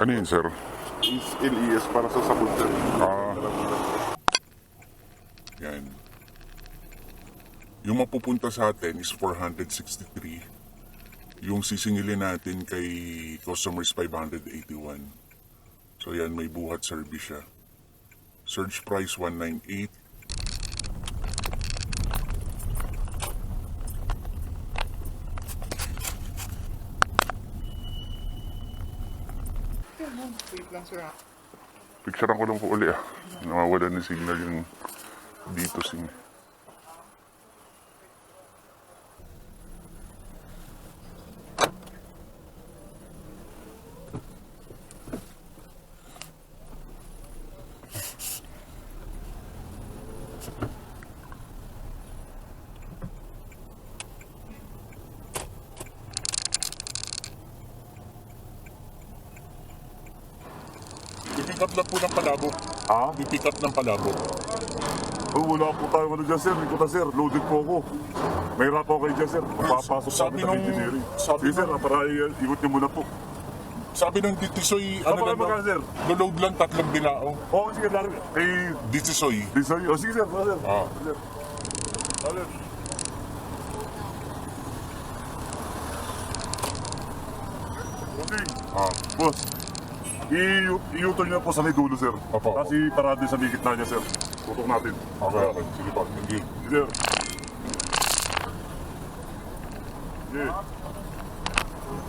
Ano yun, sir? Is LES para sa sabon sir. Ah. Yan. Yung mapupunta sa atin is 463. Yung sisingilin natin kay customers 581. So yan, may buhat service siya. Surge price 198. Wait lang sir ha. Ko lang po uli ah. Nawawala ng signal yung dito sing. Up na po ng palabok. Ha? Pipick up ng palabok. Oh, wala po tayo ano dyan sir. Hindi ko na sir. Loaded po ako. May rap ako kayo dyan sir. Papasok Sabi kami ng engineering. sabi Sige sir, para i- ikot niyo muna po. Sabi ng Ditisoy, Ano ano lang magkano, sir? daw, load lang tatlong bilao. Oo, oh, sige, lari. Kay Ditisoy. Disoy. Oh, sige sir. Ah. Sir. Sir. Okay. Ah, Boss, i- i-utol niyo po sa may dulo, sir. Opo. Kasi parado sa may gitna niya, sir. Tutok natin. okay, okay. Sige pa, hindi. Sir. Yeah.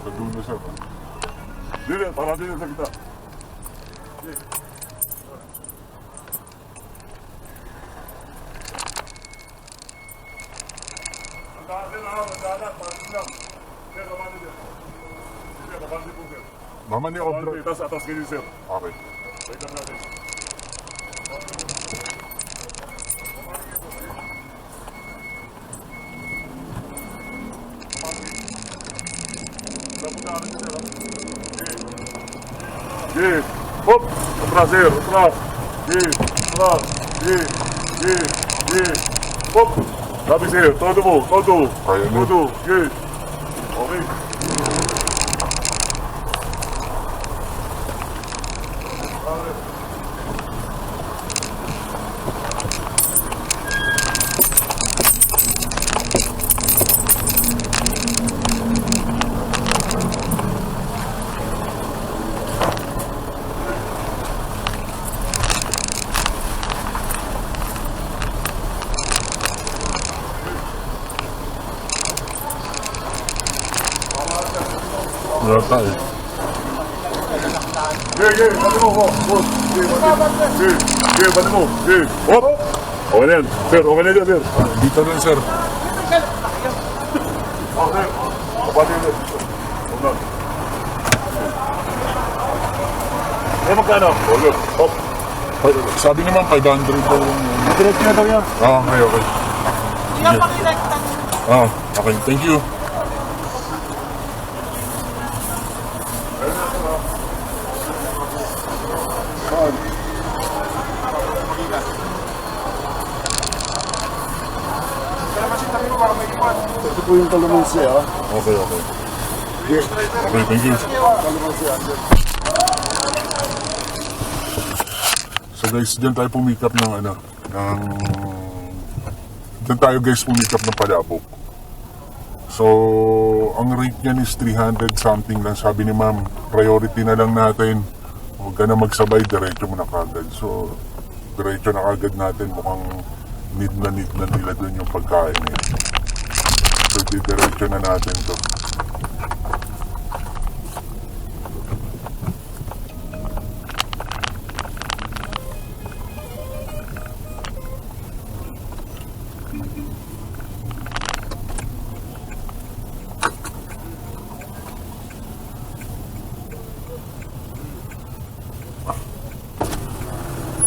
Sa dulo, sir. Dili, parado niya sa gitna. Yeah. Ang daan, sir, ah, ang daan, parado lang. Sir, kabante, sir. Sir, kabante po, sir. Mama ni Obra. Kabante, tas atas ganyan, sir. Okay. Wait lang natin. Yes. Hop. Atras, sir. Atras. Yes. Atras. Yes. Yes. Yes. Hop. Sabi, sir. Todo mo. Todo. Kaya mo. Todo. Yes. Okay. Tayo. Yeah, yeah, bati mo ko. Boss, yeah, bati. Mo. Yeah. Hop. Okay na yan. Sir, okay na yan, sir. Dito rin, sir. Okay. Bati mo. Na. Eh, magkano? Okay. Hop. Sabi naman 500 daw. Diretso na daw yan. Ah, okay, okay. Yung pakirekta. Ah, okay. Thank you. Po yung kalamansi, ha? Okay, okay. Okay, thank you. So guys, dyan tayo pumikap ng ano, ng... Dyan tayo guys pumikap ng palabok. So, ang rate niyan is 300 something lang. Sabi ni ma'am, priority na lang natin. Huwag ka na magsabay, diretso mo na kagad. So, diretso na kagad natin. Mukhang need na need na nila dun yung pagkain eh. So, diretso na natin to.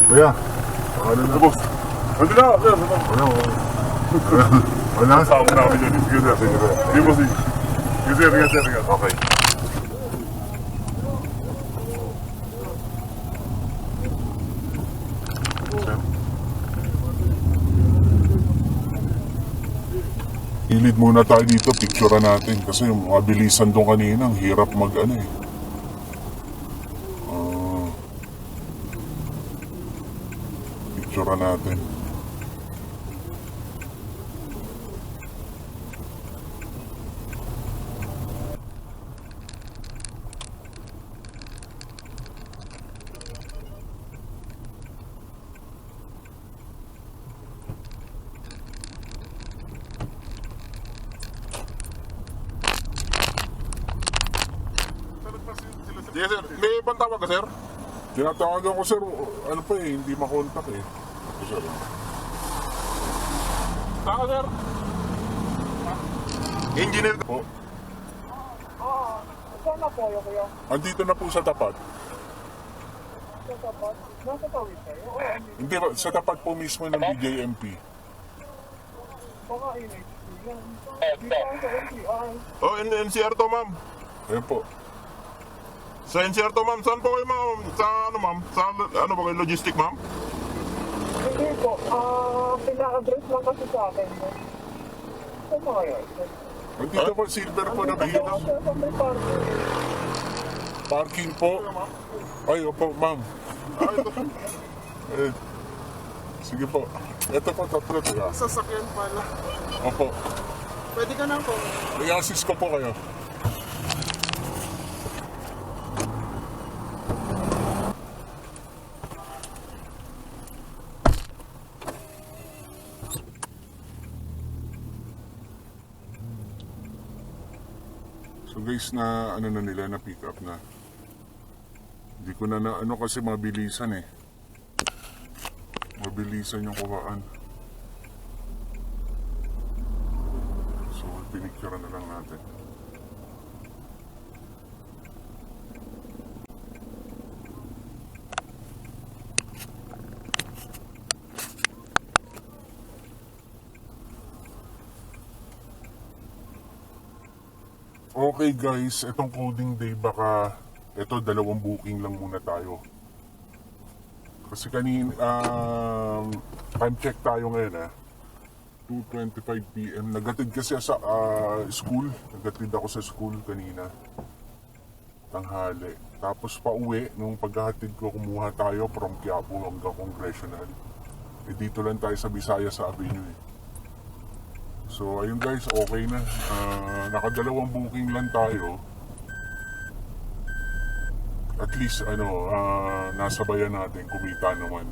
Kuya, ano na? Boss. Ando na, 얼마나 싸움이나 하면 이제 비교돼야 되니까. 이곳이 유세가 되겠다, 되겠다. 가까이. Ilid muna tayo dito, picture natin kasi yung mga bilisan doon kanina, ang hirap mag ano eh. Uh, picture natin. Yes, sir. May ibang tawag ka, sir? Tinatawagan ko sir, ano pa eh, hindi makontak eh. Ito, sir. Tama, sir. Engineer. Po, Oo. Saan na po yung kuya? andito na po sa tapat. Sa tapat? Nasa tawid kayo? Oo, hindi. Ba, sa tapat po mismo ng BJMP. Baka init. Yan. Dito ako sa NCR. Oh, N- NCR to, ma'am. Ayun po. Sa NCR to, ma'am. Saan po kayo, ma'am? Sa ano, ma'am? Sa ano ba kayo? Logistic, ma'am? Hindi po. Ah, pina-address lang kasi sa akin. Saan ba kayo? Andito po, silver po na ako sa may parking. Parking po. Ay, opo, ma'am. Ah, ito. Eh, sige po. Ito po, tatlo. Ah. Sasakyan pala. Opo. Pwede ka na po. I-assist ko po kayo. Guys, na ano na nila, na pick up na. Hindi ko na na ano kasi mabilisan eh. Mabilisan yung kuhaan. So, pinicture na lang natin. Okay guys, itong coding day baka ito dalawang booking lang muna tayo. Kasi kanin um, time check tayo ngayon ah. 2.25 p.m. Nagatid kasi sa ah, school. Nagatid ako sa school kanina. Tanghali. Tapos pa uwi, nung paghahatid ko, kumuha tayo from Quiapo hanggang Congressional. Eh dito lang tayo sa Visayas Avenue eh. So ayun guys, okay na. Ah, nakadalawang booking lang tayo. At least ano, ah, nasabayan natin, kumita naman.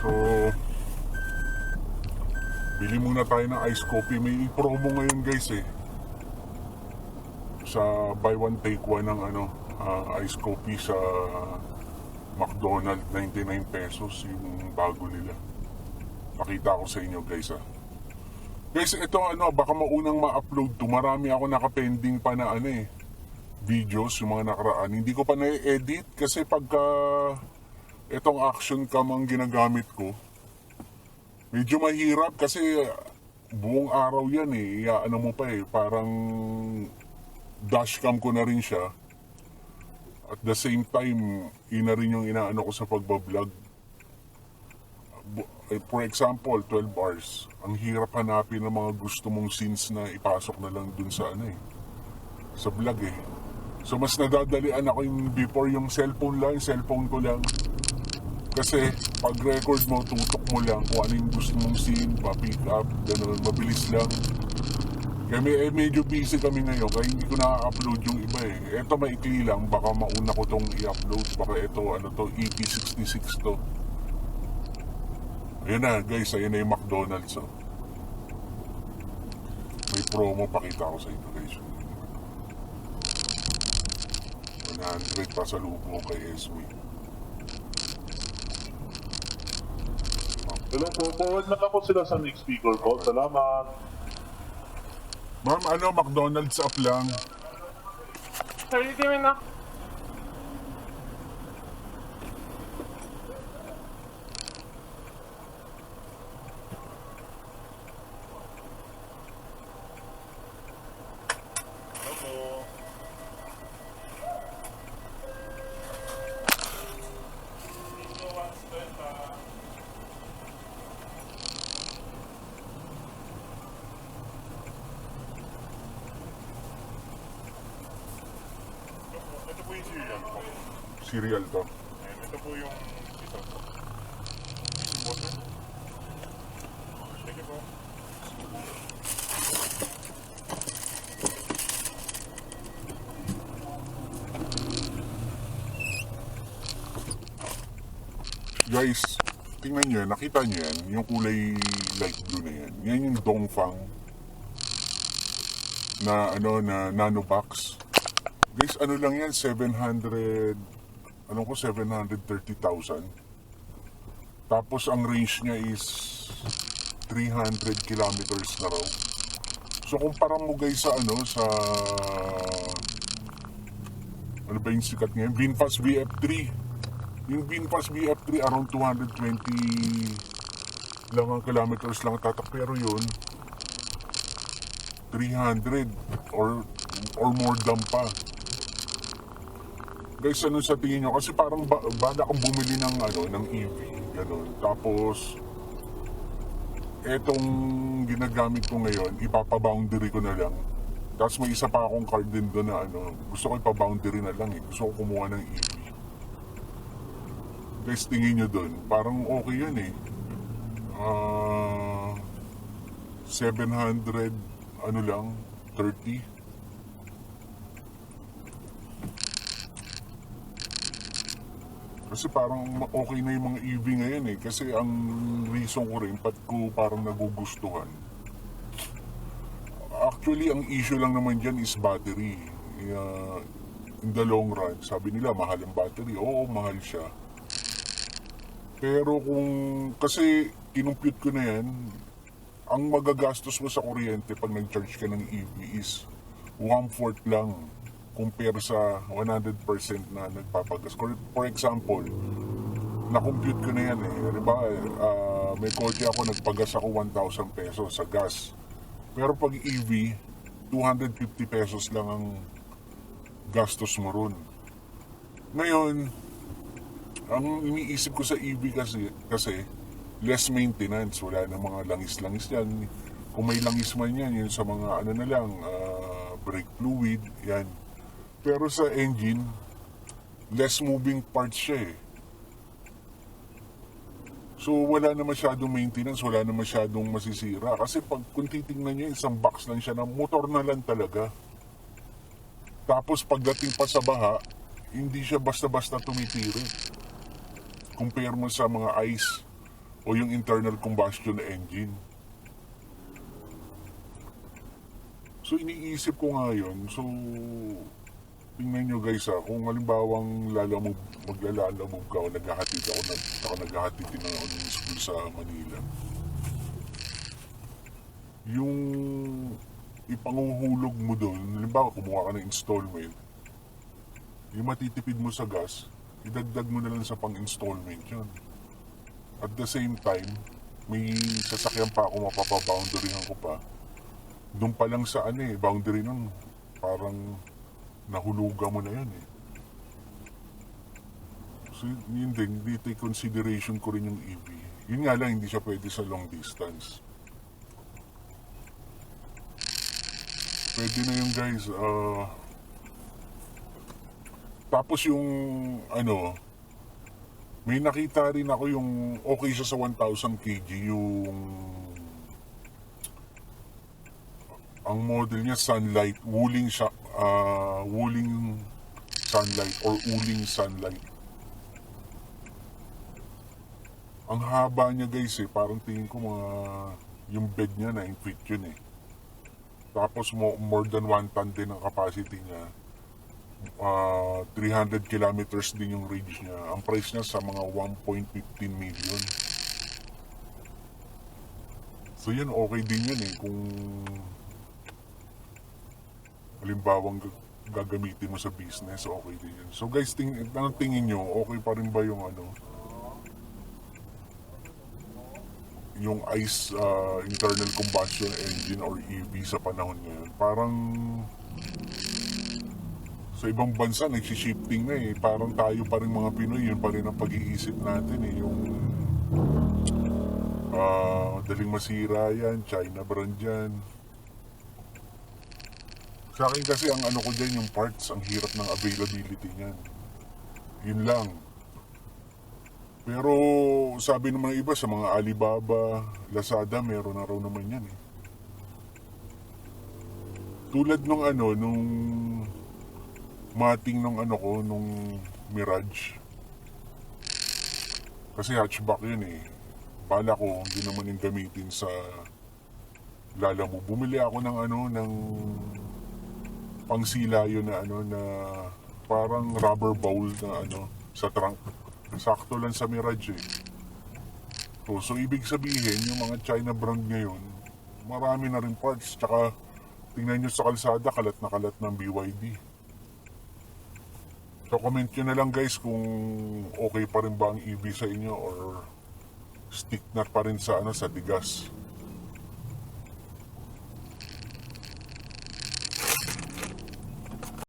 So, Bili muna tayo ng ice coffee. May promo ngayon guys eh. Sa buy one take one ng ano, ah, ice coffee sa McDonald's 99 pesos yung bago nila. Pakita ko sa inyo guys ah. Guys, ito ano, baka maunang ma-upload to. Marami ako nakapending pa na ano eh, videos, yung mga nakaraan. Hindi ko pa na-edit kasi pagka itong action cam ang ginagamit ko, Medyo mahirap kasi buong araw yan eh. Ano mo pa eh, parang dashcam ko na rin siya. At the same time, ina rin yung inaano ko sa pagbablog. Eh, For example, 12 hours. Ang hirap hanapin ng mga gusto mong scenes na ipasok na lang dun sa ano eh. Sa vlog eh. So mas nadadalian ako yung before yung cellphone lang, cellphone ko lang. Kasi pag record mo, tutok mo lang kung ano yung gusto mong scene, pa-pick up, gano'n, mabilis lang. Kaya eh, medyo busy kami ngayon, kaya hindi ko na-upload yung iba eh. Ito maikli lang, baka mauna ko tong i-upload, baka ito, ano to, EP66 to. Ayun na guys, ayun na yung McDonald's oh. May promo, pakita ko sa inyo guys. 100 pa sa lupo kay Esme. Hello po, forward na lang po sila sa next speaker po. Salamat. Ma'am, ano, McDonald's up lang. Sarili kami Ito po. Cereal to. Ayan, ito po yung isa. Sige po. Guys, tingnan nyo, nakita nyo yan, yung kulay light blue na yan. Yan yung Dongfang na ano na nano box. Ano lang yan, 700, ano ko, 730,000. Tapos ang range niya is 300 kilometers na raw. So kumpara mo guys sa ano, sa ano ba yung sikat ngayon? Vinfast VF3. Yung Vinfast VF3 around 220 lang ang kilometers lang tatak pero yun 300 or or more than pa. Guys, ano sa tingin nyo? Kasi parang ba, bala kang bumili ng ano, ng EV, ganun. Tapos etong ginagamit ko ngayon, ipapaboundary ko na lang. Tapos may isa pa akong card din doon na ano, gusto ko ipaboundary na lang eh. Gusto ko kumuha ng EV. Guys, tingin nyo doon, parang okay yun eh. Ah, 700, ano lang, 30. Kasi parang okay na yung mga EV ngayon eh. Kasi ang reason ko rin, pat ko parang nagugustuhan. Actually, ang issue lang naman dyan is battery. Uh, in the long run, sabi nila, mahal ang battery. Oo, mahal siya. Pero kung, kasi kinumpute ko na yan, ang magagastos mo sa kuryente pag nag-charge ka ng EV is one-fourth lang compare sa 100% na nagpapagas. For, example, na-compute ko na yan eh. Diba, ah, may kotse ako, nagpagas ako 1,000 pesos sa gas. Pero pag EV, 250 pesos lang ang gastos mo ron. Ngayon, ang iniisip ko sa EV kasi, kasi less maintenance. Wala na mga langis-langis yan. Kung may langis man yan, yun sa mga ano na lang, ah, brake fluid, yan. Pero sa engine, less moving parts siya eh. So wala na masyadong maintenance, wala na masyadong masisira. Kasi pag kung titingnan nyo, isang box lang siya na motor na lang talaga. Tapos pagdating pa sa baha, hindi siya basta-basta tumitirik. Compare mo sa mga ICE o yung internal combustion engine. So iniisip ko nga yun. So guys ha, kung halimbawang lalamove, maglalalamove ka o naghahatid ako, nag, ako naghahatid din ako ng school sa Manila. Yung ipanguhulog mo doon, halimbawa kumuha ka ng installment, yung matitipid mo sa gas, idagdag mo na lang sa pang-installment yun. At the same time, may sasakyan pa ako mapapaboundaryhan ko pa. Doon pa lang sa ano eh, boundary nun, parang nahulugan mo na yan eh. So yun din, hindi take consideration ko rin yung EV. Yun nga lang, hindi siya pwede sa long distance. Pwede na yung guys, ah... tapos yung, ano, may nakita rin ako yung okay siya sa 1,000 kg, yung ang model niya sunlight, wuling siya, ah, wuling sunlight or uling sunlight. Ang haba niya guys eh, parang tingin ko mga yung bed niya 9 feet yun eh. Tapos mo, more than 1 ton din ang capacity niya. Ah, 300 kilometers din yung range niya. Ang price niya sa mga 1.15 million. So yan, okay din yun eh. Kung halimbawang gagamitin mo sa business, okay din yun. So guys, ting anong tingin nyo? Okay pa rin ba yung ano? Yung ICE ah, internal combustion engine or EV sa panahon ngayon? Parang sa ibang bansa nagsishifting na eh. Parang tayo pa rin mga Pinoy, yun pa rin ang pag-iisip natin eh. Yung ah daling masira yan, China brand yan. Sa akin kasi ang ano ko dyan, yung parts, ang hirap ng availability niyan. Yun lang. Pero sabi ng mga iba sa mga Alibaba, Lazada, meron na raw naman yan eh. Tulad nung ano, nung mating nung ano ko, nung Mirage. Kasi hatchback yun eh. Bala ko, hindi naman yung gamitin sa lala mo. Bumili ako ng ano, ng pangsila yun na ano, na parang rubber bowl na ano, sa trunk. Sakto lang sa Mirage eh. So, so ibig sabihin, yung mga China brand ngayon, marami na rin parts. Tsaka, tingnan nyo sa kalsada, kalat na kalat ng BYD. So comment nyo na lang guys kung okay pa rin ba ang EV sa inyo or stick na pa rin sa ano sa digas.